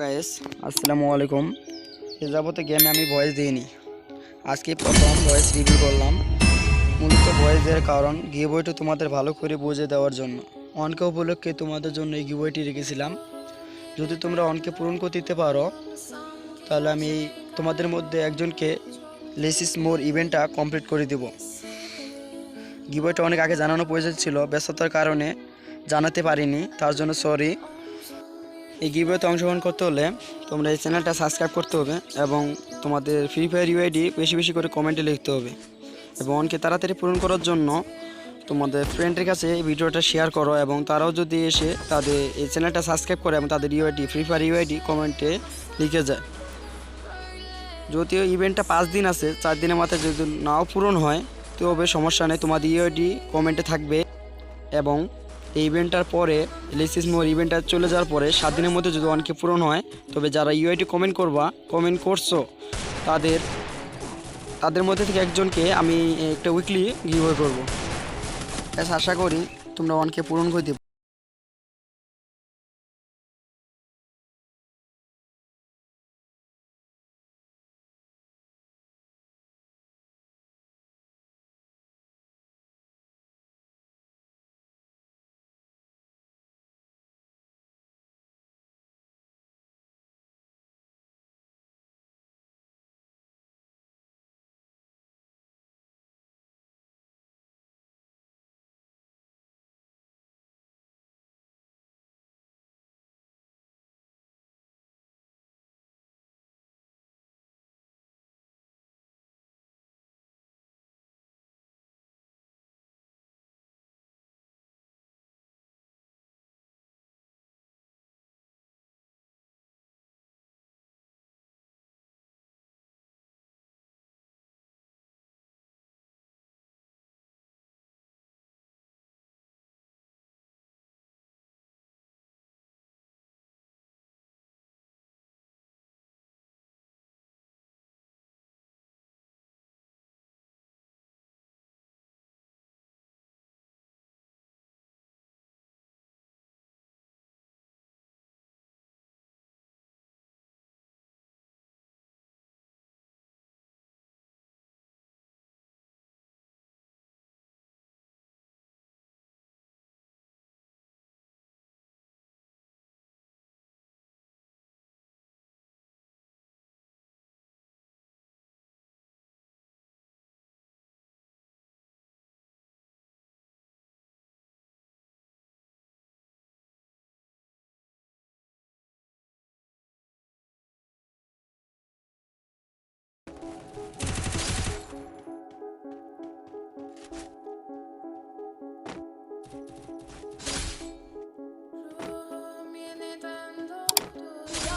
Guys আসসালামু আলাইকুম। এ যাবতে গেমে আমি ভয়েস দিইনি। আজকে প্রথম ভয়েস রিভিউ করলাম। মূলত ভয়েস দেওয়ার কারণ গিবইটি তোমাদের ভালো করে বুঝে দেওয়ার জন্য। অনকে উপলক্ষে তোমাদের জন্য এই গিবইটি রেখেছিলাম। যদি তোমরা অনকে পূরণ করতে দিতে পারো, তাহলে আমি তোমাদের মধ্যে একজনকে লেসিস মোর ইভেন্টটা কমপ্লিট করে দেব। গিবইটা অনেক আগে জানানো প্রয়োজন ছিল, ব্যস্ততার কারণে জানাতে পারিনি, তার জন্য সরি এই গিভওয়েতে অংশগ্রহণ করতে হলে তোমরা এই চ্যানেলটা সাবস্ক্রাইব করতে হবে এবং তোমাদের ফ্রি ফায়ার ইউআইডি বেশি বেশি করে কমেন্টে লিখতে হবে। এবং অনকে তাড়াতাড়ি পূরণ করার জন্য তোমাদের ফ্রেন্ডের কাছে এই ভিডিওটা শেয়ার করো এবং তারাও যদি এসে তাদের এই চ্যানেলটা সাবস্ক্রাইব করে এবং তাদের ইউআইডি ফ্রি ফায়ার ইউআইডি কমেন্টে লিখে যায়। যদিও ইভেন্টটা পাঁচ দিন আছে, চার দিনের মাথায় যদি নাও পূরণ হয়, তবে সমস্যা নেই, তোমাদের ইউআইডি কমেন্টে থাকবে এবং এই ইভেন্টটার পরে লিসিস মোর ইভেন্টটা চলে যাওয়ার পরে, সাত দিনের মধ্যে যদি অনেকে পূরণ হয়, তবে যারা ইউআইটি কমেন্ট করবা কমেন্ট করছ, তাদের তাদের মধ্যে থেকে একজনকে আমি একটা উইকলি গিভওয়ে করব। ব্যাস, আশা করি তোমরা অনেকে পূরণ করে